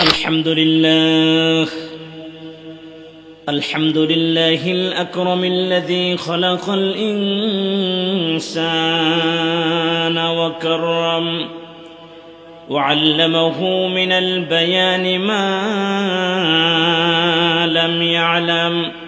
الحمد لله. الحمد لله الأكرم الذي خلق الإنسان وكرم. وعلمه من البيان ما لم يعلم.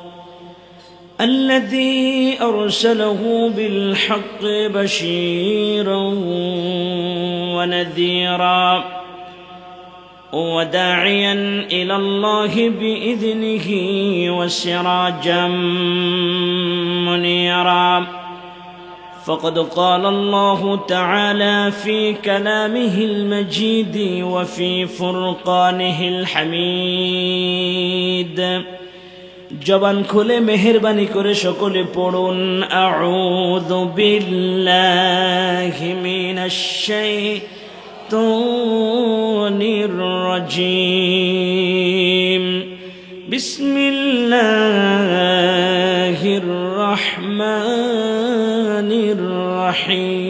الذي أرسله بالحق بشيرا ونذيرا وداعيا إلى الله بإذنه وسراجا منيرا. فقد قال الله تعالى في كلامه المجيد وفي فرقانه الحميد. জবান খুলে মেহরবানি করে সকলে পড়ুন আউযু বিল্লাহি মিনাশ শাইতানির রাজিম বিসমিল্লাহির রহমানির রহিম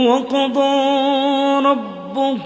وقضى ربك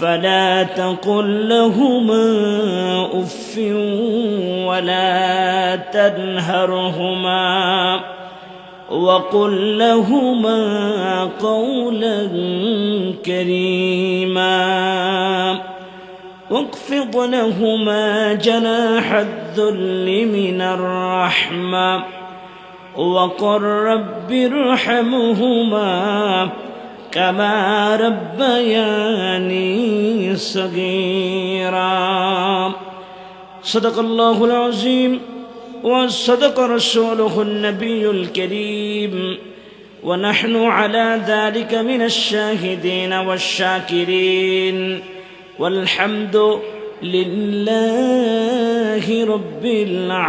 فلا تقل لهما أف ولا تنهرهما وقل لهما قولا كريما واخفض لهما جناح الذل من الرحمة وقل رب ارحمهما كما ربياني صغيرا. صدق الله العظيم وصدق رسوله النبي الكريم. ونحن على ذلك من الشاهدين والشاكرين. والحمد لله رب العالمين.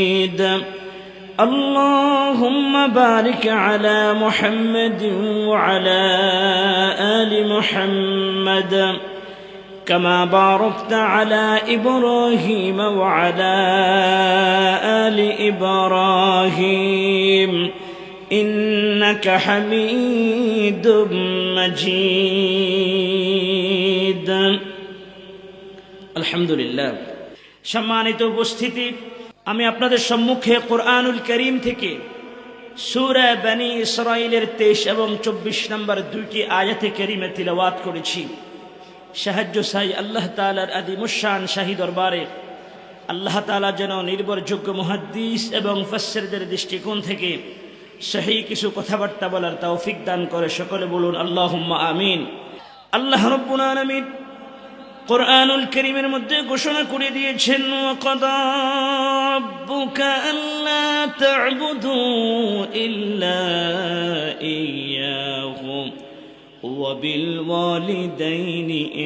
اللهم بارك على محمد وعلى ال محمد كما باركت على ابراهيم وعلى ال ابراهيم انك حميد مجيد الحمد لله সম্মানিত উপস্থিতি আমি আপনাদের সম্মুখে কোরআনুল করিম থেকে সুরা বানি ইসরায়েলের তেইশ এবং চব্বিশ নম্বর দুইটি আয়াতে করিমে তিলাওয়াত করেছি। সাহায্য সাই আল্লাহ তালার আদি মুসান শাহী দরবারে। আল্লাহ তালা যেন নির্ভরযোগ্য মুহাদ্দিস এবং ফসরদের দৃষ্টিকোণ থেকে সেই কিছু কথাবার্তা বলার তৌফিক দান করে। সকলে বলুন আল্লাহ আমিন। আল্লাহ রব্বুল আলমিন কোরআনুল করিমের মধ্যে ঘোষণা করে দিয়েছেন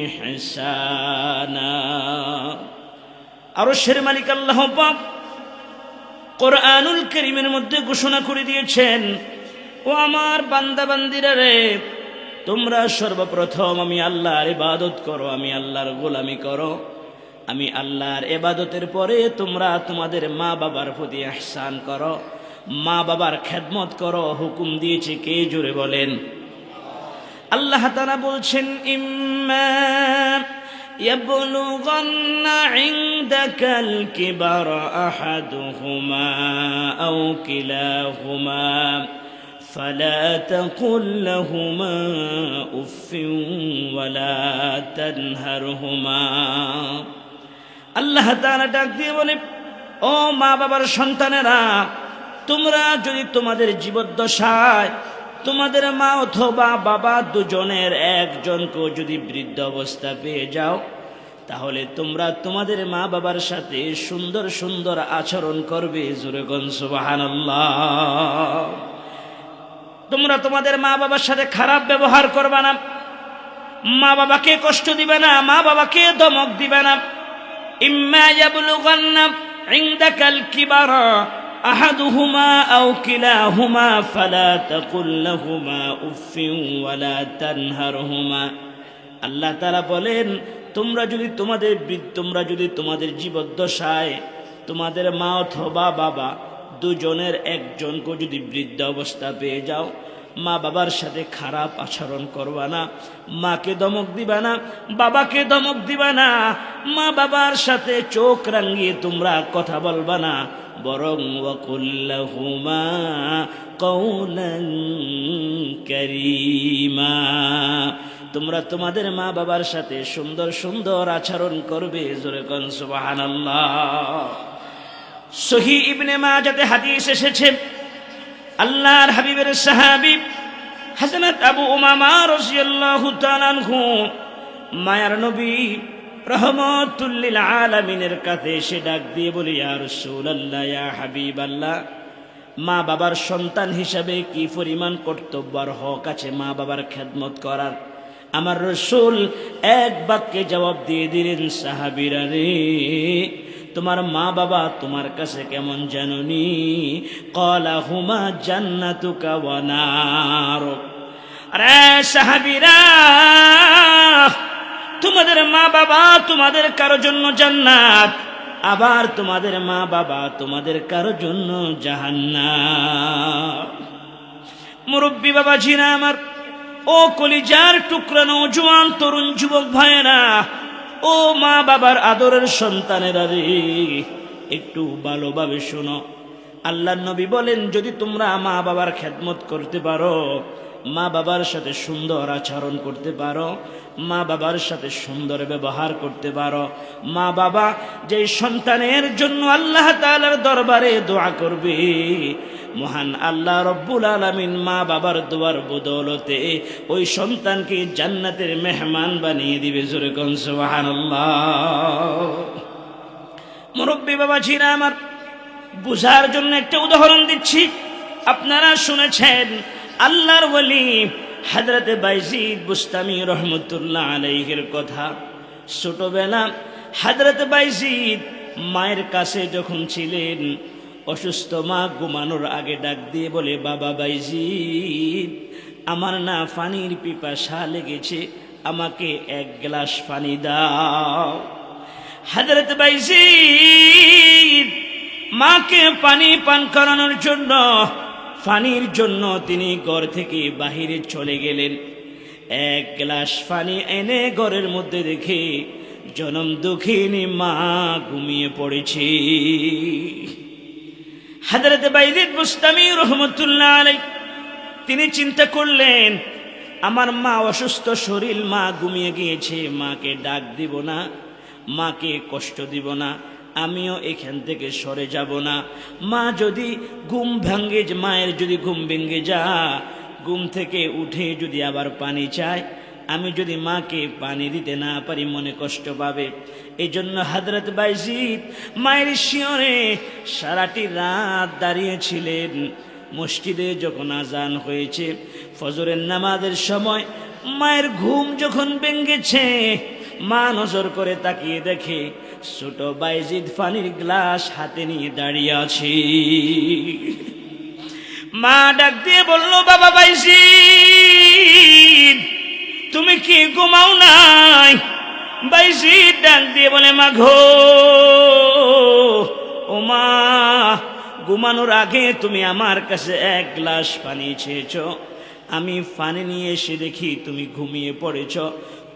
ইহসানা। আরশের মালিক আল্লাহ পাক কোরআনুল করিমের মধ্যে ঘোষণা করে দিয়েছেন, ও আমার বান্দা বান্দিরা রে তোমরা সর্বপ্রথম আমি আল্লাহর ইবাদত করো আমি আল্লাহর গোলামি করো আমি আল্লাহর এবাদতের পরে তোমরা তোমাদের মা বাবার প্রতি আহসান করো মা বাবার খেদমত করো হুকুম দিয়েছে কে জোরে বলেন আল্লাহ তারা বলছেন ইম্মা يبلغن عندك الكبر أحدهما أو كلاهما فلا تقل لهما أف ولا تنهرهما আল্লাহ তাআলা ডাক দিয়ে বলে ও মা বাবার সন্তানেরা তোমরা যদি তোমাদের জীবদ্দশায় তোমাদের মা অথবা বাবা দুজনের একজনকেও যদি বৃদ্ধ অবস্থা পেয়ে যাও তাহলে তোমরা তোমাদের মা বাবার সাথে সুন্দর সুন্দর আচরণ করবে জুরেগন সুবহানাল্লাহ তোমরা তোমাদের মা বাবার সাথে খারাপ ব্যবহার করবা না। মা বাবাকে কষ্ট দিবে না, মা বাবাকে ধমক দিবে না। আহাদুহুমা ফালা তানহারহুমা। আল্লাহ বলেন, তোমরা যদি তোমাদের তোমরা যদি তোমাদের জীবদ্দশায় তোমাদের মা অথবা বাবা দুজনের একজনকে যদি বৃদ্ধ অবস্থা পেয়ে যাও, মা বাবার সাথে খারাপ আচরণ করবা না, মাকে দমক দিবা না, বাবাকে দমক দিবা না, মা বাবার সাথে চোখ রাঙিয়ে তোমরা কথা বলবা না। বরং ওয়াকুল্লাহুমা কৌলান করিমা। তোমরা তোমাদের মা বাবার সাথে সুন্দর সুন্দর আচরণ করবে, জোরে কন সুবহানাল্লাহ। সহি ইবনে মাজাতে হাদিস এসেছে। আল্লাহর হাবিবের সাহাবী হযরত আবু উমামা রাদিয়াল্লাহু তাআলা আনহু মায়ার নবী রহমতুল্লিল আলামিনের কাছে এসে ডাক দিয়ে বলি, ইয়া রাসূলুল্লাহ, ইয়া হাবিবাল্লাহ, মা বাবার সন্তান হিসাবে কি পরিমাণ কর্তব্য আর হক আছে মা বাবার খেদমত করার? আমার রসুল এক বাক্যে জবাব দিয়ে দিলেন, সাহাবিরা রে তোমার মা বাবা তোমার কাছে কেমন জাননি? কলা হুমা জান্নাতুকা ওয়া আরে সাহাবিরা, তোমাদের মা বাবা তোমাদের কারও জন্য জান্নাত, আবার তোমাদের মা বাবা তোমাদের কারও জন্য জাহান্নাম। মুরব্বী বাবা জিনা আমার, ও কলিজার টুকরানো জোয়ান তরুণ যুবক ভাইয়েরা ও মা বাবার আদরের সন্তানেরা রে, একটু ভালোভাবে শোনো। আল্লাহ নবী বলেন, যদি তোমরা মা বাবার খেদমত করতে পারো, মা বাবার সাথে সুন্দর আচরণ করতে পারো, মা বাবার সাথে সুন্দর ব্যবহার করতে পারো, মা বাবা যে সন্তানের জন্য আল্লাহ তাআলার দরবারে দোয়া করবে মহান আল্লাহ রব্বুল আলামিন মা বাবার দোয়ার বদৌলতে ওই সন্তানকে জান্নাতের মেহমান বানিয়ে দিবে কোন সুবহানাল্লাহ। মুরব্বী বাবা ছিরা আমার, বুঝার জন্য একটা উদাহরণ দিচ্ছি। আপনারা শুনেছেন, আল্লাহর ওলি হাজরতে বাইজিদ বুস্তামি রহমতুল্লাহ আলাইহের কথা। ছোটবেলা হাজরতে বাইজিদ মায়ের কাছে যখন ছিলেন অসুস্থ মা ঘুমানোর আগে ডাক দিয়ে বলে, বাবা বাইজি, আমার না পানির পিপাসা লেগেছে, আমাকে এক গ্লাস পানি দাও। হাজরত বাইজি, মাকে পানি পান করানোর জন্য, পানির জন্য তিনি ঘর থেকে বাহিরে চলে গেলেন। এক গ্লাস পানি এনে ঘরের মধ্যে রেখে জনম দুঃখিনী মা ঘুমিয়ে পড়েছে। হাজরত বাইজিদ বুস্তামি রহমতুল্লাহ আলাই তিনি চিন্তা করলেন, আমার মা অসুস্থ, শরীর মা ঘুমিয়ে গিয়েছে, মাকে ডাক দিব না, মাকে কষ্ট দিব না, আমিও এখান থেকে সরে যাব না। মা যদি ঘুম ভাঙ্গে মায়ের যদি ঘুম ভেঙ্গে যা ঘুম থেকে উঠে যদি আবার পানি চায় আমি যদি মাকে পানি দিতে না পারি মনে কষ্ট পাবে। এই জন্য হাজরত বাইজিদ মায়ের শিওরে সারাটি রাত দাঁড়িয়েছিলেন। মসজিদে যখন আজান হয়েছে, ফজরের নামাজের সময় মায়ের ঘুম যখন ভেঙ্গেছে মা নজর করে তাকিয়ে দেখে ছোট বাইজিদ পানির গ্লাস হাতে নিয়ে দাঁড়িয়ে আছে। মা ডাক দিয়ে বলল, বাবা বাইজিদ তুমি কি ঘুমাও নাই? বাইজি ডাক দিয়ে বলে মাঘো ও মা, ঘুমানোর আগে তুমি আমার কাছে এক গ্লাস পানি চেয়েছ। আমি পানি নিয়ে এসে দেখি তুমি ঘুমিয়ে পড়েছ।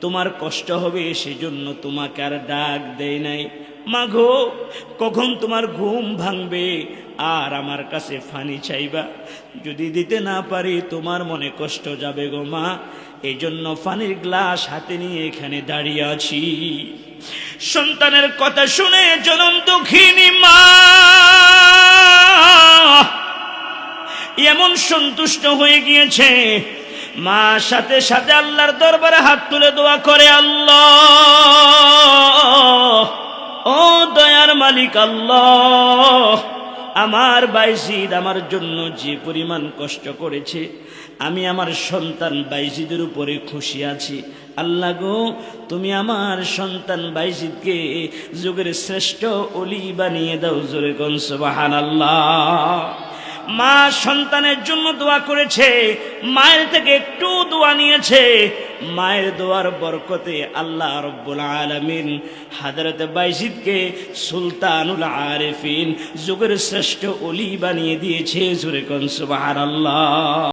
তোমার কষ্ট হবে, সেজন্য তোমাকে আর ডাক দেয় নাই। মাঘো কখন তোমার ঘুম ভাঙবে? আর আমার কাছে ফানি চাইবা? যদি দিতে না পারি, তোমার মনে কষ্ট যাবে গো মা। এই জন্য ফানির গ্লাস হাতে নিয়ে এখানে দাঁড়িয়ে আছি। সন্তানের কথা শুনে জনম দুঃখিনী মা। এমন সন্তুষ্ট হয়ে গিয়েছে। মা, সাথে সাথে আল্লাহর দরবারে হাত তুলে দোয়া করে আল্লাহ। ও দয়ার মালিক আল্লাহ, আমার বাইজিদ আমার জন্য যে পরিমাণ কষ্ট করেছে আমি আমার সন্তান বাইজিদের উপরে খুশি আছি। আল্লাহ গো, তুমি আমার সন্তান বাইজিদকে যুগের শ্রেষ্ঠ অলি বানিয়ে দাও জোরে কনসবাহান আল্লাহ মা সন্তানের জন্য দোয়া করেছে, মায়ের থেকে একটু দোয়া নিয়েছে। মায়ের দোয়ার বরকতে আল্লাহ রব্বুল আলমিন হাজরত বাইজিদকে সুলতানুল আরেফিন যুগের শ্রেষ্ঠ অলি বানিয়ে দিয়েছে জুরে কনসবাহার আল্লাহ